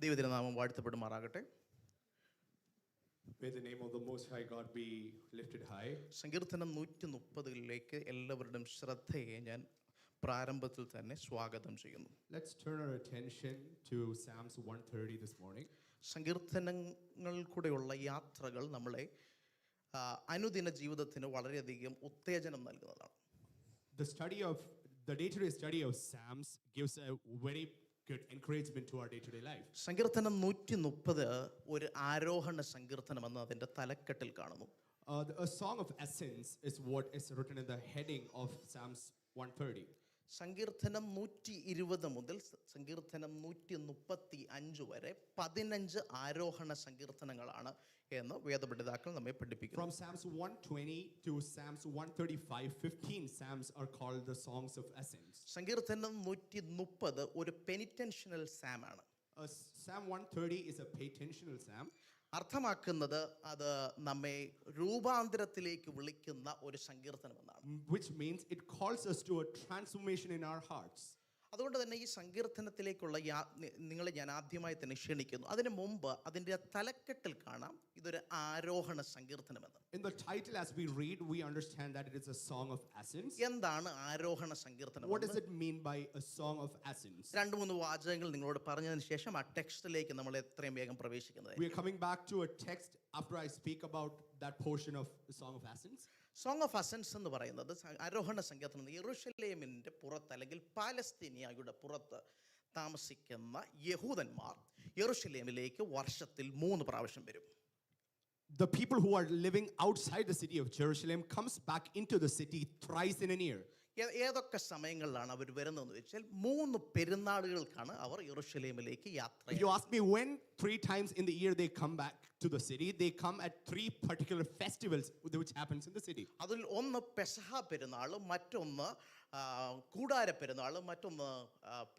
ദൈവത്തിന്റെ നാമം വാഴ്ത്തപ്പെടുമാറാകട്ടെ May the name of the Most High God be lifted high. സങ്കീർത്തനം നൂറ്റി മുപ്പതിലേക്ക് എല്ലാവരുടെയും ശ്രദ്ധയെ ഞാൻ പ്രാരംഭത്തിൽ തന്നെ സ്വാഗതം ചെയ്യുന്നു Let's turn our attention to Psalms 130 this morning. സങ്കീർത്തനങ്ങൾ കൂടെയുള്ള യാത്രകൾ നമ്മളെ ആ, അനുദിന ജീവിതത്തിന് വളരെയധികം ഉത്തേജനം നൽകുന്നതാണ് The study of the day-to-day study of Psalms gives a very good encouragement to our day-to-day life. സങ്കീർത്തനം നൂറ്റി മുപ്പത് ഒരു ആരോഹണ സങ്കീർത്തനമെന്ന് അതിൻ്റെ തലക്കെട്ടിൽ കാണുന്നു Uh, the- a song of ascents is what is written in the heading of Psalms 130. സങ്കീർത്തനം നൂറ്റി ഇരുപത് മുതൽ സ- സങ്കീർത്തനം നൂറ്റി മുപ്പത്തി അഞ്ച് വരെ പതിനഞ്ച് ആരോഹണ സങ്കീർത്തനങ്ങളാണ് എന്ന് വേദപണ്ഡിതാക്കൾ നമ്മെ പഠിപ്പിക്കുന്നു From Psalms 120 to Psalms 135, 15 Psalms are called the songs of ascents. സങ്കീർത്തനം നൂറ്റി മുപ്പത് ഒരു പെനിറ്റൻഷണൽ സാം ആണ് Uh, Psalm 130 is a penitential psalm. അർത്ഥമാക്കുന്നത് അത് നമ്മെ രൂപാന്തരത്തിലേക്ക് വിളിക്കുന്ന ഒരു സങ്കീർത്തനം എന്നാണ് which means it calls us to a transformation in our hearts. അതുകൊണ്ട് തന്നെ ഈ സങ്കീർത്തനത്തിലേക്കുള്ള യാ നിങ്ങളെ ഞാൻ ആദ്യമായി തന്നെ ക്ഷണിക്കുന്നു അതിന് മുമ്പ് അതിന്റെ തലക്കെട്ടിൽ കാണാം ഇതൊരു ആരോഹണ സങ്കീർത്തനമെന്ന് In the title, as we read, we understand that it is a song of ascents. എന്താണ് ആരോഹണ സങ്കീർത്തനം What does it mean by a song of ascents? രണ്ട് മൂന്ന് വാചകങ്ങൾ നിങ്ങളോട് പറഞ്ഞതിന് ശേഷം ആ ടെക്സ്റ്റിലേക്ക് നമ്മൾ എത്രയും വേഗം പ്രവേശിക്കുന്നത് We are coming back to a text after I speak about that portion of the song of ascents. Song of ascents എന്ന് പറയുന്നത് ആരോഹണ നിന്ന് യെറുഷലേമിന്റെ പുറത്ത് അല്ലെങ്കിൽ പാലസ്തീനിയായുടെ പുറത്ത് താമസിക്കുന്ന യഹൂദന്മാർ യെറുഷലേമിലേക്ക് വർഷത്തിൽ മൂന്ന് പ്രാവശ്യം വരും The people who are living outside the city of Jerusalem comes back into the city thrice in a year. ഏതൊക്കെ സമയങ്ങളിലാണ് അവർ വരുന്നതെന്ന് വെച്ചാൽ മൂന്ന് പെരുന്നാളുകൾക്കാണ് അവർ യെറുഷലേമിലേക്ക് യാത്ര you ask me when three times in the year they come back to the city, they come at three particular festivals which happens in the city. അതിൽ ഒന്ന് പെസഹ പെരുന്നാൾ മറ്റൊന്ന് ആ, കൂടാര പെരുന്നാൾ മറ്റൊന്ന്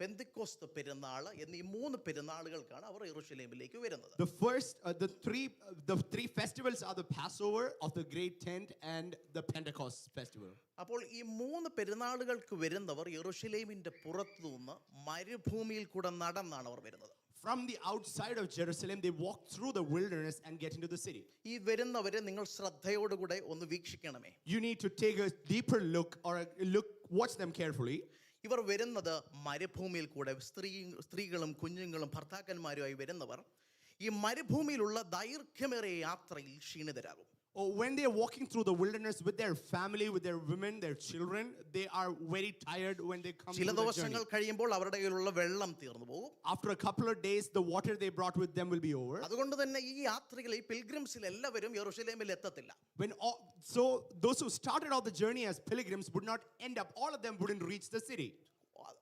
പെന്തിക്കോസ് പെന്തിക്കോസ്ത് പെരുന്നാൾ എന്നീ മൂന്ന് പെരുന്നാളുകൾക്കാണ് അവർ യെറുഷലേമിലേക്ക് വരുന്നത് The first, uh, the three, three the three festivals are the Passover of the Great Tent and the Pentecost festival. അപ്പോൾ ഈ മൂന്ന് പെരുന്നാളുകൾക്ക് വരുന്നവർ യെറുഷലേമിന്റെ പുറത്തു നിന്ന് മരുഭൂമിയിൽ കൂടെ നടന്നാണ് അവർ വരുന്നത് From the outside of Jerusalem, they walk through the wilderness and get into the city. ഈ വരുന്നവരെ നിങ്ങൾ ശ്രദ്ധയോടുകൂടെ ഒന്ന് വീക്ഷിക്കണമേ You need to take a deeper look or a look, watch them carefully. ഇവർ വരുന്നത് മരുഭൂമിയിൽ കൂടെ സ്ത്രീ സ്ത്രീകളും കുഞ്ഞുങ്ങളും ഭർത്താക്കന്മാരുമായി വരുന്നവർ ഈ മരുഭൂമിയിലുള്ള ദൈർഘ്യമേറിയ യാത്രയിൽ ക്ഷീണിതരാകും Or when they are walking through the wilderness with their family, with their women, their children, they are very tired when they come ചില to the journey. ദിവസങ്ങൾ കഴിയുമ്പോൾ അവരുടെ കയ്യിലുള്ള വെള്ളം തീർന്നു പോകും After a couple of days, the water they brought with them will be over. അതുകൊണ്ട് തന്നെ ഈ യാത്രയിൽ ഈ പിൽഗ്രിംസിൽ എല്ലാവരും യെറുഷലേമിൽ എത്തത്തില്ല When all, so those who started out the journey as pilgrims would not end up, all of them wouldn't reach the city.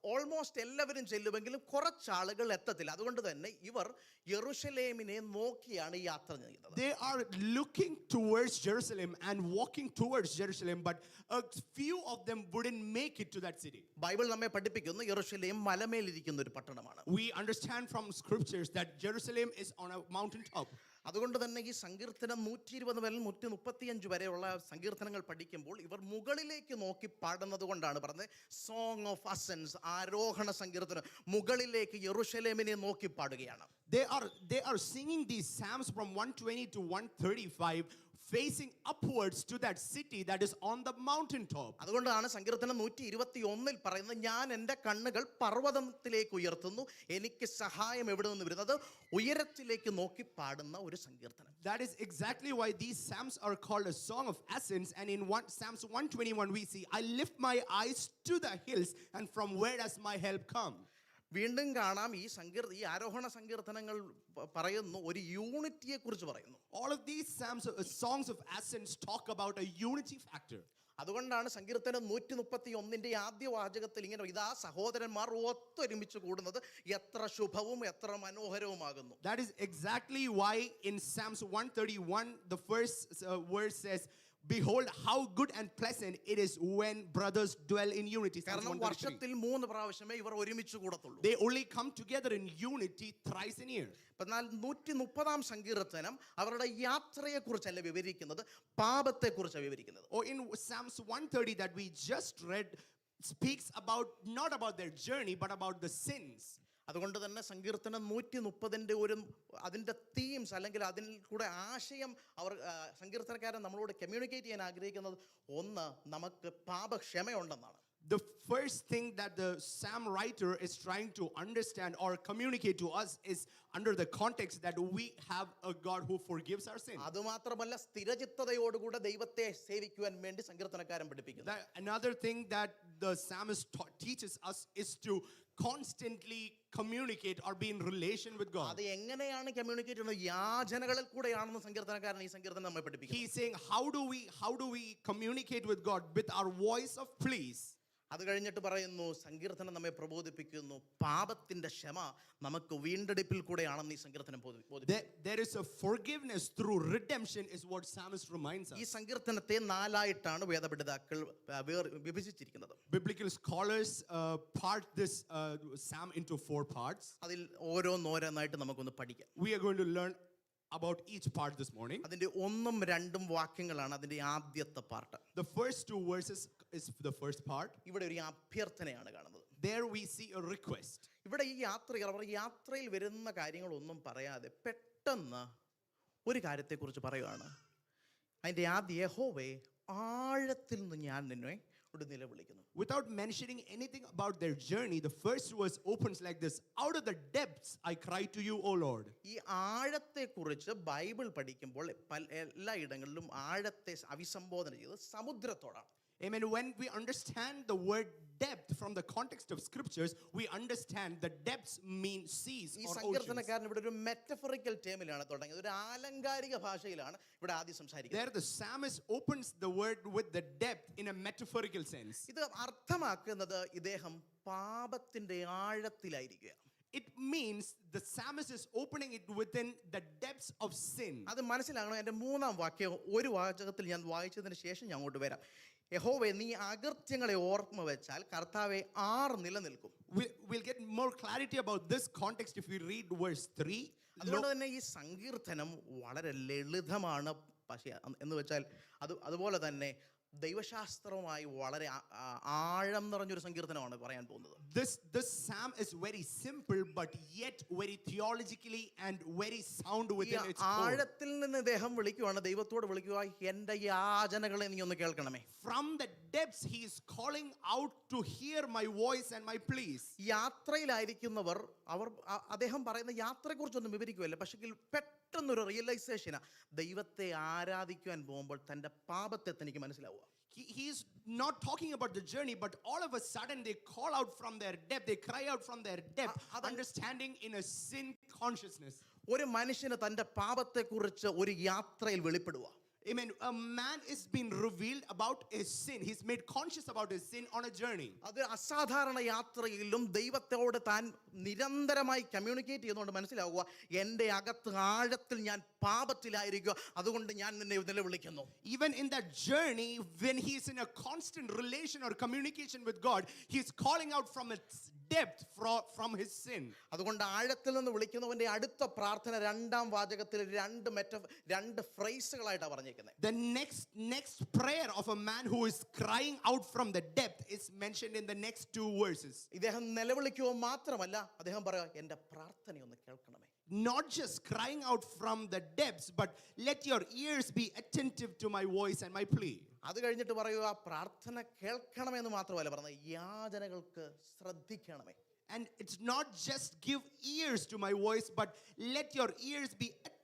Almost എല്ലാവരും ചെല്ലുമെങ്കിലും കുറച്ചാളുകൾ എത്തത്തില്ല അതുകൊണ്ട് തന്നെ ഇവർ യെറുഷലേമിനെ നോക്കിയാണ് യാത്ര ചെയ്യുന്നത് They are looking towards Jerusalem and walking towards Jerusalem, but a few of them wouldn't make it to that city. Bible നമ്മെ പഠിപ്പിക്കുന്നു യെറുഷലേം മലമേലിരിക്കുന്ന ഒരു പട്ടണമാണ് We understand from scriptures that Jerusalem is on a mountaintop. അതുകൊണ്ട് തന്നെ ഈ സങ്കീർത്തനം നൂറ്റി ഇരുപത് മുതൽ നൂറ്റി മുപ്പത്തിയഞ്ച് വരെയുള്ള സങ്കീർത്തനങ്ങൾ പഠിക്കുമ്പോൾ ഇവർ മുകളിലേക്ക് നോക്കി പാടുന്നത് കൊണ്ടാണ് പറഞ്ഞത്. സോങ് ഓഫ് അസൻസ് ആരോഹണ സങ്കീർത്തനം. മുകളിലേക്ക് യെറുഷലേമിനെ നോക്കി പാടുകയാണ്. They are they are singing these psalms from 120 to 135, facing upwards to that city that is on the mountaintop. അതുകൊണ്ടാണ് സങ്കീർത്തനം നൂറ്റി ഇരുപത്തി ഒന്നിൽ പറയുന്നത് ഞാൻ എൻ്റെ കണ്ണുകൾ പർവ്വതത്തിലേക്ക് ഉയർത്തുന്നു എനിക്ക് സഹായം എവിടെ നിന്ന് വരുന്നത് ഉയരത്തിലേക്ക് നോക്കി പാടുന്ന ഒരു സങ്കീർത്തനം That is exactly why these psalms are called a song of ascents. And in one, Psalms 121, we see, I lift my eyes to the hills, and from where does my help come? വീണ്ടും കാണാം ഈ സങ്കീർ ഈ ആരോഹണ സങ്കീർത്തനങ്ങൾ പറയുന്നു ഒരു യൂണിറ്റിയെ കുറിച്ച് പറയുന്നു all of these songs of ascents talk about a unity factor അതുകൊണ്ടാണ് സങ്കീർത്തനം നൂറ്റി മുപ്പത്തി ഒന്നിന്റെ ആദ്യ വാചകത്തിൽ ഇങ്ങനെ ഇതാ സഹോദരന്മാർ ഒത്തൊരുമിച്ച് കൂടുന്നത് എത്ര ശുഭവും എത്ര മനോഹരവുമാകുന്നു. That is exactly why in Psalms one thirty one the first verse Behold, how good and pleasant it is when brothers dwell in unity. Psalms കാരണം 133. വർഷത്തിൽ മൂന്ന് പ്രാവശ്യമേ ഇവർ ഒരുമിച്ച് കൂടത്തുള്ളൂ They only come together in unity thrice in a year. എന്നാൽ നൂറ്റി മുപ്പതാം സങ്കീർത്തനം അവരുടെ യാത്രയെക്കുറിച്ചല്ല വിവരിക്കുന്നത് പാപത്തെക്കുറിച്ചാണ് വിവരിക്കുന്നത് Or in Psalms 130 that we just read, speaks about not about their journey, but about the sins. അതുകൊണ്ട് തന്നെ സങ്കീർത്തനം നൂറ്റി മുപ്പതിൻ്റെ ഒരു അതിൻ്റെ തീംസ് അല്ലെങ്കിൽ അതിൽ കൂടെ ആശയം അവർ ആ, സങ്കീർത്തനക്കാരൻ നമ്മളോട് കമ്മ്യൂണിക്കേറ്റ് ചെയ്യാൻ ആഗ്രഹിക്കുന്നത് ഒന്ന് നമുക്ക് പാപക്ഷമയുണ്ടെന്നാണ് The first thing that the Psalm writer is trying to understand or communicate to us is under the context that we have a God who forgives our sin. അതുമാത്രമല്ല സ്ഥിരചിത്തതയോടുകൂടെ ദൈവത്തെ സേവിക്കുവാൻ വേണ്ടി സങ്കീർത്തനക്കാരൻ പഠിപ്പിക്കുന്നു That another thing that the psalmist ta- teaches us is to constantly communicate or be in relation with God. അത് എങ്ങനെയാണ് communicate ചെയ്യുന്നത് യാചനകളിൽ കൂടെയാണെന്ന് സങ്കീർത്തനക്കാരൻ ഈ സങ്കീർത്തനം നമ്മെ പഠിപ്പിക്കുന്നു He's saying, how do we how do we communicate with God with our voice of please? അത് കഴിഞ്ഞിട്ട് പറയുന്നു സങ്കീർത്തനം നമ്മെ പ്രബോധിപ്പിക്കുന്നു പാപത്തിന്റെ ക്ഷമ നമുക്ക് വീണ്ടെടുപ്പിൽ കൂടെയാണെന്ന് ഈ സങ്കീർത്തനം ബോധി- ബോധിപ്പിക്കുന്നു There, there is a forgiveness through redemption, is what psalmist reminds ഈ. സങ്കീർത്തനത്തെ നാലായിട്ടാണ് വേദപഠിതാക്കൾ വിഭജിച്ചിരിക്കുന്നത് Biblical scholars uh, part this uh, psalm into four parts. അതിൽ ഓരോന്നോരോന്നായിട്ട് നമുക്കൊന്ന് പഠിക്കാം We are going to learn about each part this morning. അതിന്റെ ഒന്നും രണ്ടും വാക്യങ്ങളാണ് അതിന്റെ ആദ്യത്തെ part The first two verses is the first part. ഇവിടെ ഒരു അഭ്യർത്ഥനയാണ് കാണുന്നത് There we see a request. ഇവിടെ ഈ യാത്രികർ അവർ യാത്രയിൽ വരുന്ന കാര്യങ്ങളൊന്നും പറയാതെ പെട്ടെന്ന് ഒരു കാര്യത്തെക്കുറിച്ച് പറയുകയാണ് അതിന്റെ ആദ്യ യഹോവേ ആഴത്തിൽ നിന്ന് ഞാൻ നിന്നെ ഇവിടെ നിലവിളിക്കുന്നു Without mentioning anything about their journey, the first verse opens like this Out of the depths I cry to you, O Lord. ഈ ആഴത്തെക്കുറിച്ച് ബൈബിൾ പഠിക്കുമ്പോൾ പല എല്ലായിടങ്ങളിലും ആഴത്തെ അഭിസംബോധന ചെയ്ത് സമുദ്രത്തോടാണ് Amen. When we understand the word depth from the context of scriptures, we understand the depths mean seas ഈ or oceans. സങ്കീർത്തനക്കാരൻ ഇവിടെ ഒരു metaphorical ടേമിലാണ് തുടങ്ങിയത് ഒരു ആലങ്കാരിക ഭാഷയിലാണ് ഇവിടെ ആദ്യം സംസാരിക്കുന്നത് There, the psalmist opens the word with the depth in a metaphorical sense. ഇത് അർത്ഥമാക്കുന്നത് ഇദ്ദേഹം പാപത്തിന്റെ ആഴത്തിലായിരിക്കുക It means the psalmist is opening it within the depths of sin. അത് മനസ്സിലാകണം എൻ്റെ മൂന്നാം വാക്യം ഒരു വാചകത്തിൽ ഞാൻ വായിച്ചതിന് ശേഷം ഞാൻ അങ്ങോട്ട് വരാം യഹോവേ നീ അകൃത്യങ്ങളെ ഓർമ്മ വെച്ചാൽ കർത്താവെ ആർ നിലനിൽക്കും will get more clarity about this context if you read verse verse 3. അതുകൊണ്ട് തന്നെ ഈ സങ്കീർത്തനം വളരെ ലളിതമാണ് പക്ഷേ എന്ന് വെച്ചാൽ അത് അതുപോലെ തന്നെ ദൈവശാസ്ത്രവുമായി വളരെ ആഴം നിറഞ്ഞൊരു സങ്കീർത്തനമാണ് പറയാൻ പോകുന്നത്. This, this psalm is very simple, but yet very theologically and very sound with within its ആഴത്തിൽ നിന്ന് ദേഹം വിളിക്കുവാണ് ദൈവത്തോട് വിളിക്കുക എന്റെ യാചനകളെ നീ ഒന്ന് കേൾക്കണമേ. From the depths, he is calling out to hear my voice and my pleas. യാത്രയിലായിരിക്കുന്നവർ അവർ അദ്ദേഹം പറയുന്ന യാത്രയെക്കുറിച്ചൊന്നും വിവരിക്കുവല്ല പക്ഷേ പെട്ടെന്നൊരു റിയലൈസേഷനാണ് ദൈവത്തെ ആരാധിക്കുവാൻ പോകുമ്പോൾ തന്റെ പാപത്തെ തനിക്ക് മനസ്സിലാവുക He, he's not talking about the journey, but all of a sudden they call out from their depth, they cry out from their depth, അ- അതങ്ങ് understanding in a sin consciousness. ഒരു മനുഷ്യന് തൻ്റെ പാപത്തെക്കുറിച്ച് ഒരു യാത്രയിൽ വെളിപ്പെടുക Amen. A man is being revealed about his sin. He's made conscious about his sin on a journey. അത് അസാധാരണ യാത്രയിലും ദൈവത്തോട് താൻ നിരന്തരമായി കമ്മ്യൂണിക്കേറ്റ് ചെയ്യുന്നതുകൊണ്ട് മനസ്സിലാവുക എൻ്റെ അകത്ത് ആഴത്തിൽ ഞാൻ പാപത്തിലായിരിക്കുക അതുകൊണ്ട് ഞാൻ നിന്നെ നിലവിളിക്കുന്നു Even in that journey, when he's in a constant relation or communication with God, he's calling out from its depth from, from his sin. അതുകൊണ്ട് ആഴത്തിൽ നിന്ന് വിളിക്കുന്നവന്റെ അടുത്ത പ്രാർത്ഥന രണ്ടാം വാചകത്തിൽ രണ്ട് മെറ്റ രണ്ട് ഫ്രൈസുകളായിട്ടാണ് പറഞ്ഞേക്കുന്നത് The next next prayer of a man who is crying out from the depth is mentioned in the next two verses. ഇദ്ദേഹം നിലവിളിക്കുക മാത്രമല്ല അദ്ദേഹം പറയാ എൻ്റെ പ്രാർത്ഥനയൊന്ന് കേൾക്കണമേ Not just crying out from the depths, but let your ears be attentive to my voice and my plea. അത് കഴിഞ്ഞിട്ട് പറയുക പ്രാർത്ഥന കേൾക്കണമെന്ന് മാത്രമല്ല പറഞ്ഞത് യാചനകൾക്ക് ശ്രദ്ധിക്കണമേ And it's not just give ears to my voice, but let your ears be attentive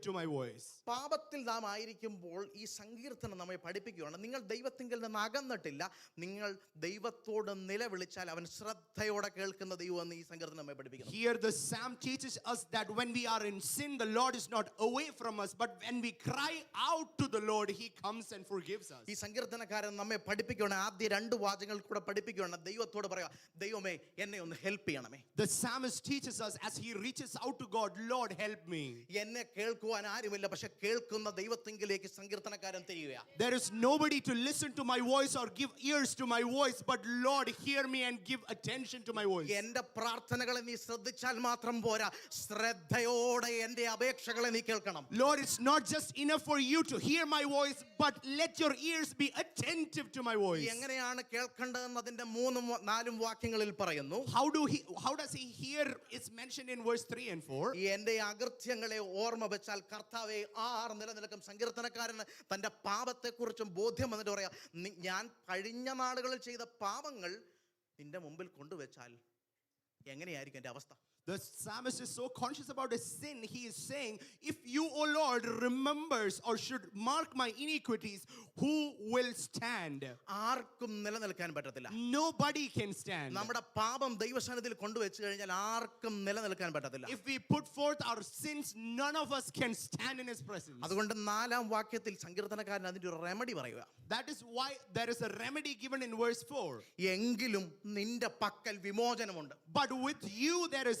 to my voice. പാപത്തിൽ നാം ആയിരിക്കുമ്പോൾ ഈ സങ്കീർത്തനം നമ്മെ പഠിപ്പിക്കുകയാണ് നിങ്ങൾ ദൈവത്തിങ്കിൽ നിന്ന് അകന്നിട്ടില്ല നിങ്ങൾ ദൈവത്തോട് നിലവിളിച്ചാൽ അവൻ ശ്രദ്ധയോടെ കേൾക്കുന്ന ദൈവം എന്ന് ഈ സങ്കീർത്തനം നമ്മെ പഠിപ്പിക്കുന്നു Here, the psalm teaches us that when we are in sin, the Lord is not away from us, but when we cry out to the Lord, He comes and forgives us. ഈ സങ്കീർത്തനക്കാരൻ നമ്മെ പഠിപ്പിക്കുകയാണ് ആദ്യ രണ്ട് വാചകങ്ങൾ കൂടെ പഠിപ്പിക്കുകയാണ് ദൈവത്തോട് പറയുക ദൈവമേ എന്നെ ഒന്ന് ഹെൽപ്പ് ചെയ്യണമേ The psalmist teaches us as he reaches out to God, Lord, help me. എന്നെ എന്നെ കേൾക്കുവാൻ ആരുമില്ല പക്ഷെ കേൾക്കുന്ന ദൈവത്തെങ്കിലേക്ക് സങ്കീർത്തനക്കാരൻ തിരിയുക There is nobody to listen to my voice or give ears to my voice, but Lord, hear me and give attention to my voice. എന്റെ പ്രാർത്ഥനകളെ നീ ശ്രദ്ധിച്ചാൽ മാത്രം പോരാ ശ്രദ്ധയോടെ എന്റെ അപേക്ഷകളെ നീ കേൾക്കണം Lord, it's not just enough for you to hear my voice, but let your ears be attentive to my voice. എങ്ങനെയാണ് കേൾക്കേണ്ടതെന്ന് അതിന്റെ മൂന്നും വ- നാലും വാക്യങ്ങളിൽ പറയുന്നു How do he how does he hear? It's mentioned in verse 3 and 4. ഈ എന്റെ അകൃത്യങ്ങളെ ഓർമ്മ വെച്ചാൽ കർത്താവെ ആർ നിലനിൽക്കും. സങ്കീർത്തനക്കാരന് തന്റെ പാപത്തെക്കുറിച്ചും ബോധ്യം വന്നിട്ട് പറയാം ഞാൻ കഴിഞ്ഞ നാളുകളിൽ ചെയ്ത പാപങ്ങൾ നിന്റെ മുമ്പിൽ കൊണ്ടുവച്ചാൽ എങ്ങനെയായിരിക്കും എന്റെ അവസ്ഥ? The psalmist is so conscious about his sin, he is saying, If you, O Lord, remembers or should mark my iniquities, who will stand? ആർക്കും നിലനിൽക്കാൻ പറ്റത്തില്ല Nobody can stand. നമ്മുടെ പാപം ദൈവസന്നിധിയിൽ കൊണ്ടുവച്ച് കഴിഞ്ഞാൽ ആർക്കും നിലനിൽക്കാൻ പറ്റത്തില്ല If we put forth our sins, none of us can stand in his presence. അതുകൊണ്ട് നാലാം വാക്യത്തിൽ സങ്കീർത്തനക്കാരൻ അതിന്റെ ഒരു റെമഡി പറയുക That is why there is a remedy given in verse 4. എങ്കിലും നിന്റെ പക്കൽ വിമോചനമുണ്ട് But with you there is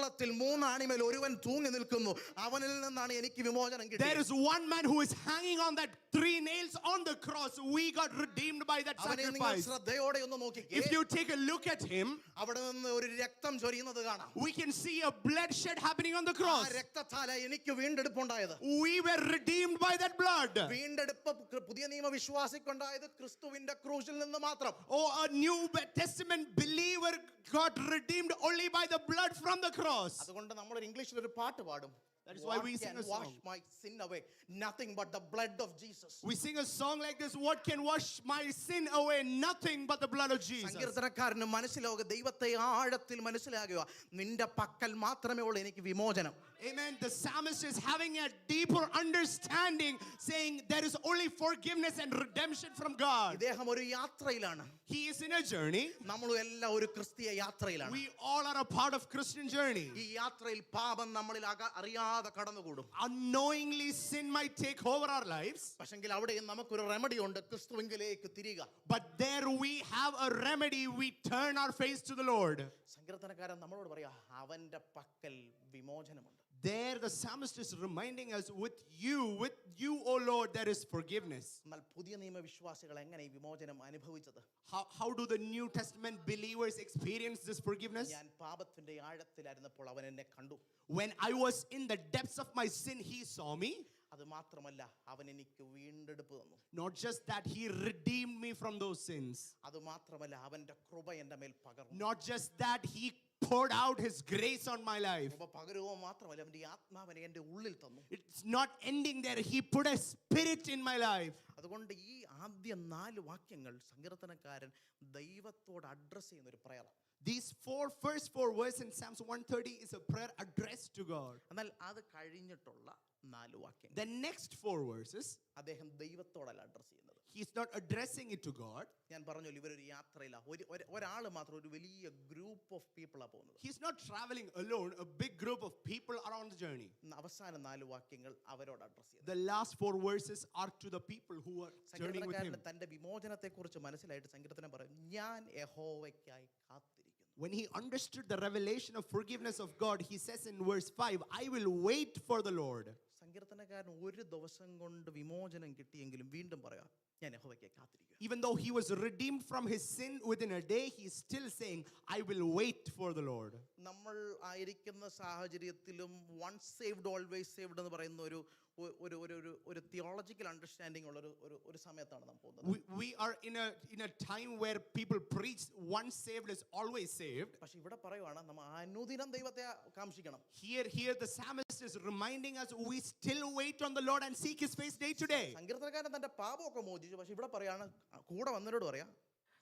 കൊലക്കളത്തിൽ മൂന്നാണിമേൽ ഒരുവൻ തൂങ്ങി നിൽക്കുന്നു അവനിൽ നിന്നാണ് എനിക്ക് വിമോചനം There കിട്ടിയത് is one man who is hanging on that three nails on the cross. We got redeemed by that അവനെ നിങ്ങൾ sacrifice. ശ്രദ്ധയോടെ ഒന്ന് നോക്കിക്കേ If you take a look at him, അവിടെ നിന്ന് ഒരു രക്തം ചൊരിയുന്നത് കാണാം we can see a bloodshed happening on the ആ cross. രക്തത്താല എനിക്ക് വീണ്ടെടുപ്പുണ്ടായത് We were redeemed by that blood. വീണ്ടെടുപ്പ് കൃ- പുതിയ നിയമ വിശ്വാസിക്കുണ്ടായത് ക്രിസ്തുവിന്റെ ക്രൂശിൽ നിന്ന് മാത്രം Oh, a New Testament believer got redeemed only by the blood from the cross. അതുകൊണ്ട് നമ്മൾ ഒരു ഇംഗ്ലീഷിൽ ഒരു പാട്ട് പാടും That is why we sing a wash song. my sin away nothing but the blood of Jesus We sing a song like this What can wash my sin away? Nothing but the blood of Jesus. സങ്കീർത്തനക്കാരന് മനസ്സിലാവുക ദൈവത്തെ ആഴത്തിൽ മനസ്സിലാകുക നിന്റെ പക്കൽ മാത്രമേ ഉള്ളൂ എനിക്ക് വിമോചനം Amen. The psalmist is having a deeper understanding, saying there is only forgiveness and redemption from God. ഇദ്ദേഹം ഒരു യാത്രയിലാണ് He is in a journey. നമ്മളും എല്ലാം ഒരു ക്രിസ്തീയ യാത്രയിലാണ് We all are a part of Christian journey. ഈ യാത്രയിൽ പാപം നമ്മളിൽ അക- അറിയാതെ കടന്നുകൂടും Unknowingly, sin might take over our lives, പക്ഷെങ്കിൽ അവിടെയും നമുക്കൊരു റെമഡി ഉണ്ട് ക്രിസ്തുവിങ്കിലേക്ക് തിരിക but there we have a remedy. We turn our face to the Lord. സങ്കീർത്തനക്കാരൻ നമ്മളോട് പറയാ അവന്റെ പക്കൽ വിമോചനമുണ്ട് There, the psalmist is reminding us, with you, with you, O Lord, there is forgiveness. എന്നാൽ പുതിയ നിയമ വിശ്വാസികൾ എങ്ങനെ ഈ വിമോചനം അനുഭവിച്ചത് How, how do the New Testament believers experience this forgiveness? ഞാൻ പാപത്തിന്റെ ആഴത്തിലായിരുന്നപ്പോൾ അവൻ എന്നെ കണ്ടു When I was in the depths of my sin, he saw me. അത് മാത്രമല്ല അവൻ എനിക്ക് വീണ്ടെടുപ്പ് തന്നു Not just that, he redeemed me from those sins. അത് മാത്രമല്ല അവന്റെ കൃപ എൻ്റെ മേൽ പകർന്നു Not just that, he poured out his grace on my life. കൃപ പകരുവോ മാത്രമല്ല അവന്റെ ആത്മാവിനെ എൻ്റെ ഉള്ളിൽ തന്നു It's not ending there, he put a spirit in my life. അതുകൊണ്ട് ഈ ആദ്യ നാല് വാക്യങ്ങൾ സങ്കീർത്തനക്കാരൻ ദൈവത്തോട് അഡ്രസ് ചെയ്യുന്ന ഒരു പ്രയറാണ് These four first four verses in Psalms 130 is a prayer addressed to God. എന്നാൽ അത് കഴിഞ്ഞിട്ടുള്ള നാല് വാക്യങ്ങൾ The next four verses, അദ്ദേഹം ദൈവത്തോടല്ല അഡ്രസ് ചെയ്യുന്നത് he's not addressing it to God. ഞാൻ പറഞ്ഞല്ലോ ഇവരൊരു യാത്രയില്ല ഒരു ഒരാൾ മാത്രം ഒരു വലിയ ഗ്രൂപ്പ് ഓഫ് പീപ്പിളാണ് പോകുന്നത് He's not traveling alone, a big group of people are on the journey. ഇന്ന് അവസാന നാല് വാക്യങ്ങൾ അവരോട് അഡ്രസ് ചെയ്യുന്നത് The last four verses are to the people who are journeying with him. സങ്കീർത്തനക്കാരന് തന്റെ വിമോചനത്തെ കുറിച്ച് മനസ്സിലായിട്ട് സങ്കീർത്തനം പറയും ഞാൻ യഹോവയ്ക്കായി കാത്തിരിക്കുന്നു When he understood the revelation of forgiveness of God, he says in verse 5, I will wait for the Lord. സങ്കീർത്തനക്കാരൻ ഒരു ദിവസം കൊണ്ട് വിമോചനം കിട്ടിയെങ്കിലും വീണ്ടും പറയാം ഞാൻ യഹോവയ്ക്കായി കാത്തിരിക്കുക Even though he was redeemed from his sin within a day, he's still saying, I will wait for the Lord. നമ്മൾ ആയിരിക്കുന്ന സാഹചര്യത്തിലും വൺ സേവ്ഡ് ഓൾവേസ് സേവ്ഡ് എന്ന് പറയുന്ന ഒരു ഒ- ഒരു ഒരു ഒരു ഒരു തിയോളജിക്കൽ അണ്ടർസ്റ്റാൻഡിംഗ് ഉള്ള ഒരു ഒരു ഒരു സമയത്താണ് നാം പോകുന്നത് We, we are in a, in a time where people preach, once saved is always saved. പക്ഷെ ഇവിടെ പറയുവാണ് നമ്മൾ അനുദിനം ദൈവത്തെ കാംക്ഷിക്കണം Here, here the psalmist is reminding us we still wait on the Lord and seek his face day to day. സങ്കീർത്തനക്കാരൻ തന്റെ പാപമൊക്കെ മോചിച്ചു പക്ഷെ ഇവിടെ പറയാണ് കൂടെ വന്നവരോട് പറയാം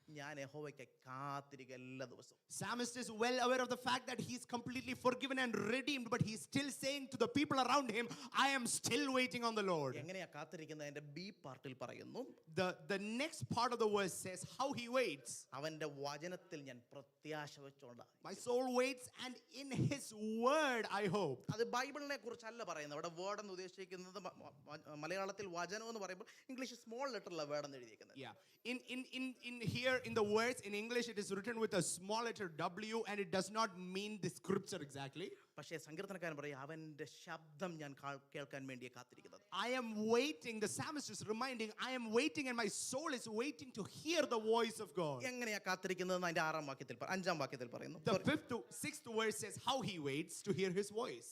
ഞാൻ യഹോവയ്ക്കായി കാത്തിരിക്കുക എല്ലാ ദിവസവും Psalmist is well aware of the fact that he's completely forgiven and redeemed, but he's still saying to the people around him, I am still waiting on the Lord. എങ്ങനെയാ കാത്തിരിക്കുന്നത് അതിന്റെ ബി പാർട്ടിൽ പറയുന്നു The, the next part of the verse says how he waits. അവന്റെ വചനത്തിൽ ഞാൻ പ്രത്യാശ വെച്ചോണ്ട My soul waits, and in his word I hope. അത് ബൈബിളിനെ കുറിച്ചല്ല പറയുന്നത് അവിടെ വേർഡ് എന്ന് ഉദ്ദേശിക്കുന്നത് മ- മ- മലയാളത്തിൽ വചനം എന്ന് പറയുമ്പോൾ ഇംഗ്ലീഷ് സ്മോൾ ലെറ്ററിലെ വേർഡ് എന്ന് എഴുതിയിരിക്കുന്നത് Yeah. In, in, in, in here in the words in English, it is written with a small letter W and it does not mean the scripture exactly. പക്ഷേ സങ്കീർത്തനക്കാരൻ പറയും അവന്റെ ശബ്ദം ഞാൻ കാ- കേൾക്കാൻ വേണ്ടിയേ കാത്തിരിക്കുന്നത് I am waiting, the psalmist is reminding, I am waiting and my soul is waiting to hear the voice of God. എങ്ങനെയാ കാത്തിരിക്കുന്നത് അതിന്റെ ആറാം വാക്യത്തിൽ പ- അഞ്ചാം വാക്യത്തിൽ പറയുന്നു The fifth to sixth verse says how he waits to hear his voice.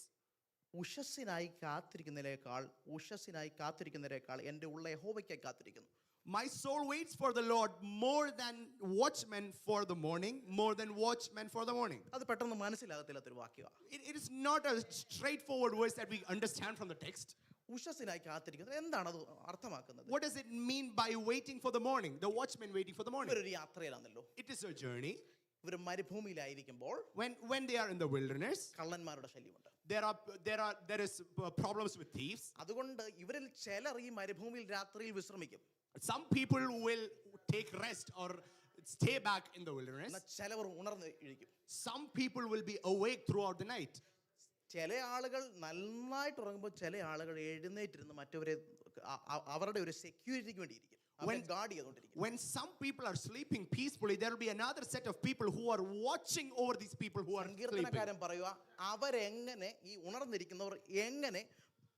ഉഷസ്സിനായി കാത്തിരിക്കുന്നതിനേക്കാൾ ഉഷസ്സിനായി കാത്തിരിക്കുന്നതിനേക്കാൾ എൻ്റെ ഉള്ള യഹോവയ്ക്കായി കാത്തിരിക്കുന്നു My soul waits for the Lord more than watchmen for the morning, more than watchmen for the morning. അത് പെട്ടെന്ന് മനസ്സിലാകത്തില്ലാത്തൊരു വാക്യമാണ് It- it is not a straightforward verse that we understand from the text. ഉഷസ്സിനായി കാത്തിരിക്കുന്നത് എന്താണ് അത് അർത്ഥമാക്കുന്നത് What does it mean by waiting for the morning? The watchman waiting for the morning. ഇവരൊരു യാത്രയിലാണല്ലോ It is a journey. ഇവർ മരുഭൂമിയിലായിരിക്കുമ്പോൾ When, when they are in the wilderness, കള്ളന്മാരുടെ ശല്യമുണ്ട് there are there are there is uh, problems with thieves. അതുകൊണ്ട് ഇവരിൽ ചിലർ ഈ മരുഭൂമിയിൽ രാത്രിയിൽ വിശ്രമിക്കും Some people will take rest or stay back in the wilderness. എന്നാൽ ചിലവർ ഉണർന്ന് ഇരിക്കും Some people will be awake throughout the night. ചില ആളുകൾ നന്നായിട്ട് ഉറങ്ങുമ്പോൾ ചില ആളുകൾ എഴുന്നേറ്റിരുന്ന് മറ്റവരെ അ- അ- അവരുടെ ഒരു സെക്യൂരിറ്റിക്ക് വേണ്ടി ഇരിക്കും അവരെ When- ഗാർഡ് ചെയ്തുകൊണ്ടിരിക്കും When some people are sleeping peacefully, there will be another set of people who are watching over these people who are sleeping. സങ്കീർത്തനക്കാരൻ പറയുക അവരെങ്ങനെ ഈ ഉണർന്നിരിക്കുന്നവർ എങ്ങനെ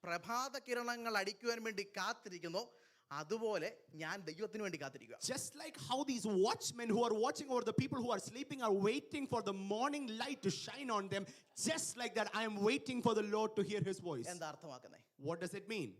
പ്രഭാത കിരണങ്ങൾ അടിക്കുവാൻ വേണ്ടി കാത്തിരിക്കുന്നോ അതുപോലെ ഞാൻ ദൈവത്തിന് വേണ്ടി കാത്തിരിക്കുക Just like how these watchmen who are watching over the people who are sleeping are waiting for the morning light to shine on them, just like that, I am waiting for the Lord to hear his voice. എന്താ അർത്ഥമാക്കുന്നേ What does it mean?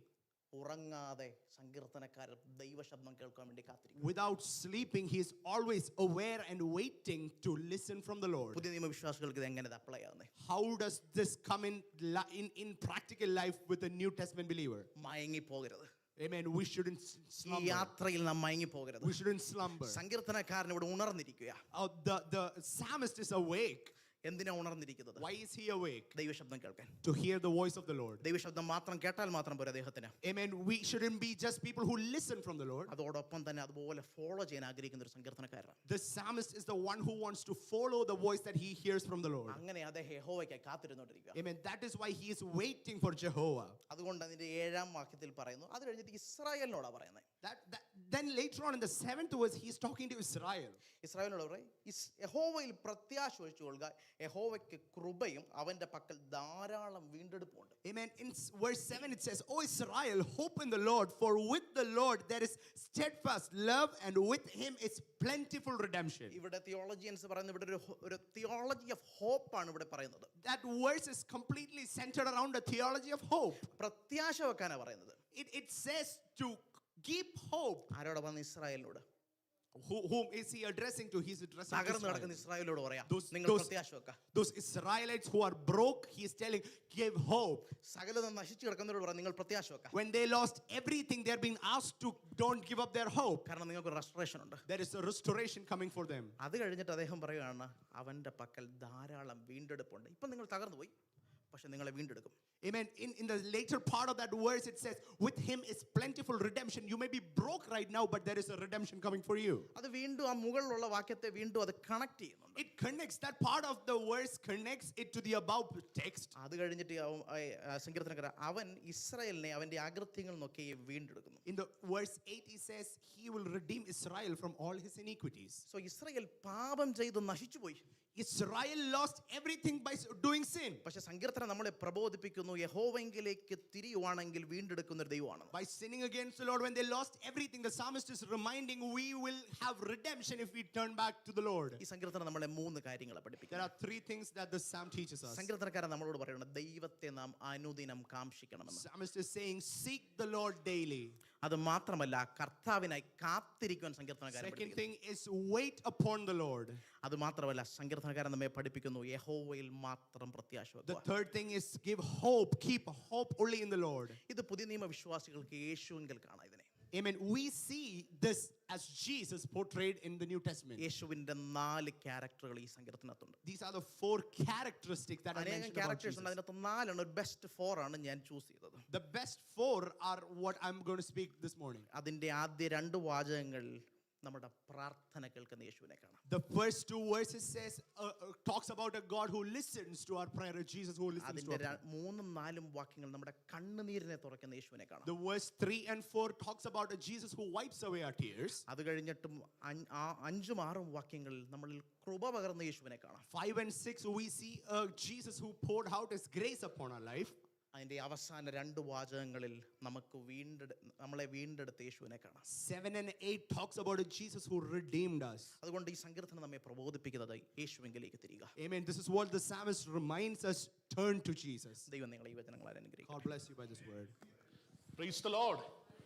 ഉറങ്ങാതെ സങ്കീർത്തനക്കാരൻ ദൈവശബ്ദം കേൾക്കാൻ വേണ്ടി കാത്തിരിക്കും Without sleeping, he is always aware and waiting to listen from the Lord. പുതിയ നിയമവിശ്വാസികൾക്ക് ഇത് എങ്ങനെ അപ്ലൈ ആവുന്നേ How does this come in, li- in, in practical life with a New Testament believer? മയങ്ങി പോകരുത് Amen. We shouldn't s- ഈ slumber. യാത്രയിൽ നാം മയങ്ങി പോകരുത് We shouldn't slumber. സങ്കീർത്തനക്കാരൻ ഇവിടെ ഉണർന്നിരിക്കുക Uh, the, the psalmist is awake. എന്തിനാ ഉണർന്നിരിക്കുന്നത് Why is he awake? ദൈവശബ്ദം കേൾക്കാൻ To hear the voice of the Lord. ദൈവശബ്ദം മാത്രം കേട്ടാൽ മാത്രം പോരാ അദ്ദേഹത്തിന് Amen. We shouldn't be just people who listen from the Lord. അതോടൊപ്പം തന്നെ അതുപോലെ ഫോളോ ചെയ്യാൻ ആഗ്രഹിക്കുന്ന ഒരു സങ്കീർത്തനക്കാരനാണ് The psalmist is the one who wants to follow the voice that he hears from the Lord. അങ്ങനെ അദ്ദേഹം യഹോവയ്ക്കായി കാത്തിരുന്നോണ്ടിരിക്കുക Amen. That is why he is waiting for Jehovah. അതുകൊണ്ട് അതിന്റെ ഏഴാം വാക്യത്തിൽ പറയുന്നു അത് കഴിഞ്ഞിട്ട് ഇസ്രായേലിനോടാ പറയുന്നത് That, that, then later on in the seventh verse, he is talking to Israel. ഇസ്രായേലിനോട് പറയും "ഇസ് യഹോവയിൽ പ്രത്യാശ ഒഴിച്ചു കൊള്ളുക യഹോവയ്ക്ക് കൃപയും അവന്റെ പക്കൽ ധാരാളം വീണ്ടെടുപ്പുണ്ട് Amen. In s- verse 7, it says, O Israel, hope in the Lord, for with the Lord there is steadfast love, and with him is plentiful redemption. ഇവിടെ തിയോളജിയൻസ് പറയുന്നത് ഇവിടെ ഒരു ഹോ- ഒരു തിയോളജി ഓഫ് ഹോപ്പ് ആണ് ഇവിടെ പറയുന്നത് That verse is completely centered around the theology of hope. പ്രത്യാശ വെക്കാനാ പറയുന്നത് It, it says to keep hope. ആരോടെ വന്ന് ഇസ്രായേലിനോട് Who, whom is he addressing to? He's addressing to തകർന്നു കിടക്കുന്ന Israel. ഇസ്രായേലിനോട് പറയാം Those- നിങ്ങൾ those- പ്രത്യാശ വെക്ക Those Israelites who are broke, he is telling, give hope. സകലതും നശിച്ചു കിടക്കുന്നവരോട് പറയാം നിങ്ങൾ പ്രത്യാശ വെക്ക When they lost everything, they're being asked to don't give up their hope. കാരണം നിങ്ങൾക്ക് റെസ്റ്റോറേഷൻ ഉണ്ട് There is a restoration coming for them. അത് കഴിഞ്ഞിട്ട് അദ്ദേഹം പറയുകയാണ് അവന്റെ പക്കൽ ധാരാളം വീണ്ടെടുപ്പുണ്ട് ഇപ്പം നിങ്ങൾ തകർന്നു പോയി പക്ഷെ നിങ്ങളെ വീണ്ടെടുക്കും Amen. In, in the later part of that verse, it says, With him is plentiful redemption. You may be broke right now, but there is a redemption coming for you. അത് വീണ്ടും ആ മുകളിലുള്ള വാക്യത്തെ വീണ്ടും അത് കണക്ട് ചെയ്യുന്നുണ്ട് It connects, that part of the verse connects it to the above text. അത് കഴിഞ്ഞിട്ട് അവൻ- ആ, ആ, സങ്കീർത്തനക്കാരൻ അവൻ ഇസ്രായേലിനെ അവന്റെ അകൃത്യങ്ങൾ നോക്കി വീണ്ടെടുക്കുന്നു In the verse 8, he says, He will redeem Israel from all his iniquities. So Israel പാപം ചെയ്ത് നശിച്ചുപോയി Israel lost everything by s- doing sin. പക്ഷെ സങ്കീർത്തനം നമ്മളെ പ്രബോധിപ്പിക്കുന്നു യഹോവെങ്കിലേക്ക് തിരിയുവാണെങ്കിൽ വീണ്ടെടുക്കുന്ന ഒരു ദൈവമാണ് By sinning against the Lord, when they lost everything, the psalmist is reminding we will have redemption if we turn back to the Lord. ഈ സങ്കീർത്തനം നമ്മളെ മൂന്ന് കാര്യങ്ങളെ There പഠിപ്പിക്കുന്നു are three things that the psalm teaches us. സങ്കീർത്തനക്കാരൻ നമ്മളോട് പറയുന്നത് ദൈവത്തെ നാം അനുദിനം കാംക്ഷിക്കണമെന്ന് Psalmist is saying, Seek the Lord daily. അത് മാത്രമല്ല കർത്താവിനായി കാത്തിരിക്കുവാൻ സങ്കീർത്തനക്കാരൻ Second second thing is wait upon the Lord. അത് മാത്രമല്ല സങ്കീർത്തനക്കാരൻ നമ്മെ പഠിപ്പിക്കുന്നു യഹോവയിൽ മാത്രം പ്രത്യാശ The വെക്കുക. third thing is give hope, keep hope only in the Lord. ഇത് പുതിയ നിയമ വിശ്വാസികൾക്ക് യേശുവിൽ കാണാം ഇതിനെ Amen. We see this as Jesus portrayed in the New Testament. യേശുവിന്റെ നാല് ക്യാരക്ടറുകൾ ഈ സങ്കീർത്തനത്തുണ്ട് These are the four characteristics that I അനേകം mentioned about ക്യാരക്ടേഴ്സ് ഉണ്ട് Jesus. അതിനകത്ത് നാലെണ്ണം ഒരു ബെസ്റ്റ് ഫോർ ആണ് ഞാൻ ചൂസ് ചെയ്തത് The best four are what I'm going to speak this morning. അതിന്റെ ആദ്യ രണ്ട് വാചകങ്ങൾ നമ്മുടെ പ്രാർത്ഥന കേൾക്കുന്ന യേശുവിനെ കാണാം. The first two verses says uh, uh, talks about a god who listens to our prayers. jesus who listens അതിന്റെ to our മൂന്നും നാലും വാക്യങ്ങൾ നമ്മുടെ കണ്ണുനീരിനെ തുറക്കുന്ന യേശുവിനെ കാണാം. The verse 3 and 4 talks about a jesus who wipes away our tears. അത് കഴിഞ്ഞിട്ടും ആ അഞ്ചും ആറും വാക്യങ്ങളിൽ നമ്മളിൽ കൃപ പകർന്ന യേശുവിനെ കാണാം. 5 and 6 we see a jesus who poured out his grace upon our life. അതിന്റെ അവസാന രണ്ട് വാചകങ്ങളിൽ നമുക്ക് വീണ്ടെടു നമ്മളെ വീണ്ടെടുത്ത യേശുവിനെ കാണാം 7 and 8 talks about a Jesus who redeemed us. അതുകൊണ്ട് ഈ സങ്കീർത്തനം നമ്മെ പ്രബോധിപ്പിക്കുന്നത് യേശുവിങ്കിലേക്ക് തിരിക Amen. This is what the psalmist reminds us turn to Jesus. ദൈവം നിങ്ങളെ ഈ വചനങ്ങളാൽ അനുഗ്രഹിക്കും God bless you by this word. Praise the Lord.